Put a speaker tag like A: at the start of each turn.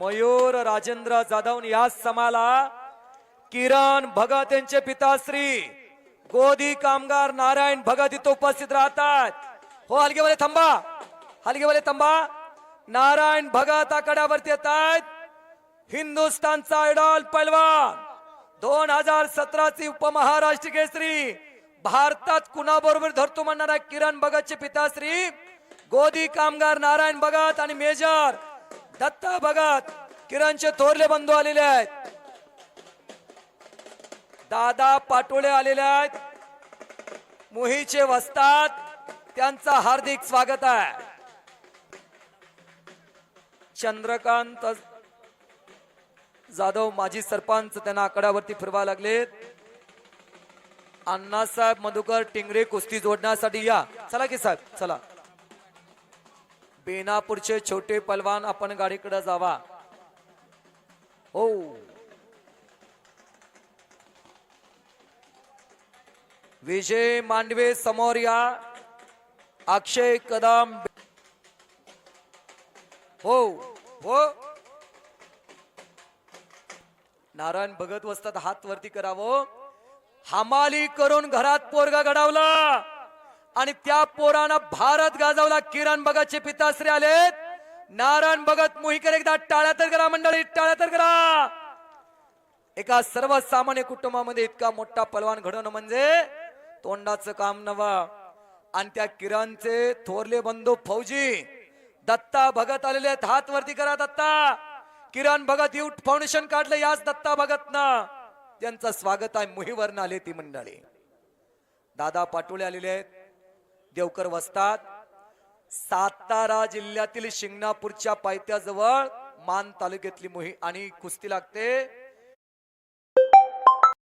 A: मयूर राजेंद्र जाधव या समाला किरण भगत यांचे पिताश्री गोदी कामगार नारायण भगत इथं उपस्थित राहतात. हो हलगेवाले थांबा. हलगेवाले थांबा. नारायण भगत आकड्यावरती येत आहेत हिंदुस्थानचा आयडॉल पैलवान दोन हजार सतराची उपमहाराष्ट्र केसरी. भारतात कुणाबरोबर धरतो म्हणणारा किरण भगतचे पिताश्री गोदी कामगार नारायण भगत आणि मेजर. दत्ता भगत किरणचे थोरले बंधू आलेले आहेत. दादा पाटोळे आलेले आहेत. मोहीचे वस्तात त्यांचा हार्दिक स्वागत आहे. चंद्रकांत जाधव माजी सरपंच त्यांना आकड्यावरती फिरवा लागलेत. अण्णासाहेब मधुकर टिंगरे कुस्ती जोडण्यासाठी या. चला की साहेब चला. बेनापूरचे छोटे पलवान आपण गाडीकडे जावा. हो. विजय मांडवे समोर या. अक्षय कदम. हो हो. नारायण भगत वस्तात हात वरती करावं. हमाली करून घरात पोरगा घडवला. आणि त्या पोरानं भारत गाजवला. किरण भगतचे पिताश्री आलेत. नारायण भगत मोहिकर एकदा टाळ्या तर करा मंडळी टाळ्या तर करा. एका सर्वसामान्य कुटुंबामध्ये इतका मोठा पलवान घडवणं म्हणजे तोंडाचं काम नवा आणि त्या किरणचे थोरले बंधू फौजी दत्ता भगत आलेले आहेत. हात वरती करा दत्ता. किरण भगत युथ फाउंडेशन काढलं याच दत्ता भगत ना त्यांचं स्वागत आहे मुहीवरनं आले ती मंडळी. दादा पाटोळे आलेले आहेत. देवकर वसतात. सातारा जिल्ह्यातील शिंगणापूरच्या पायथ्याजवळ मान तालुक्यातली मोही आणि कुस्ती लागते.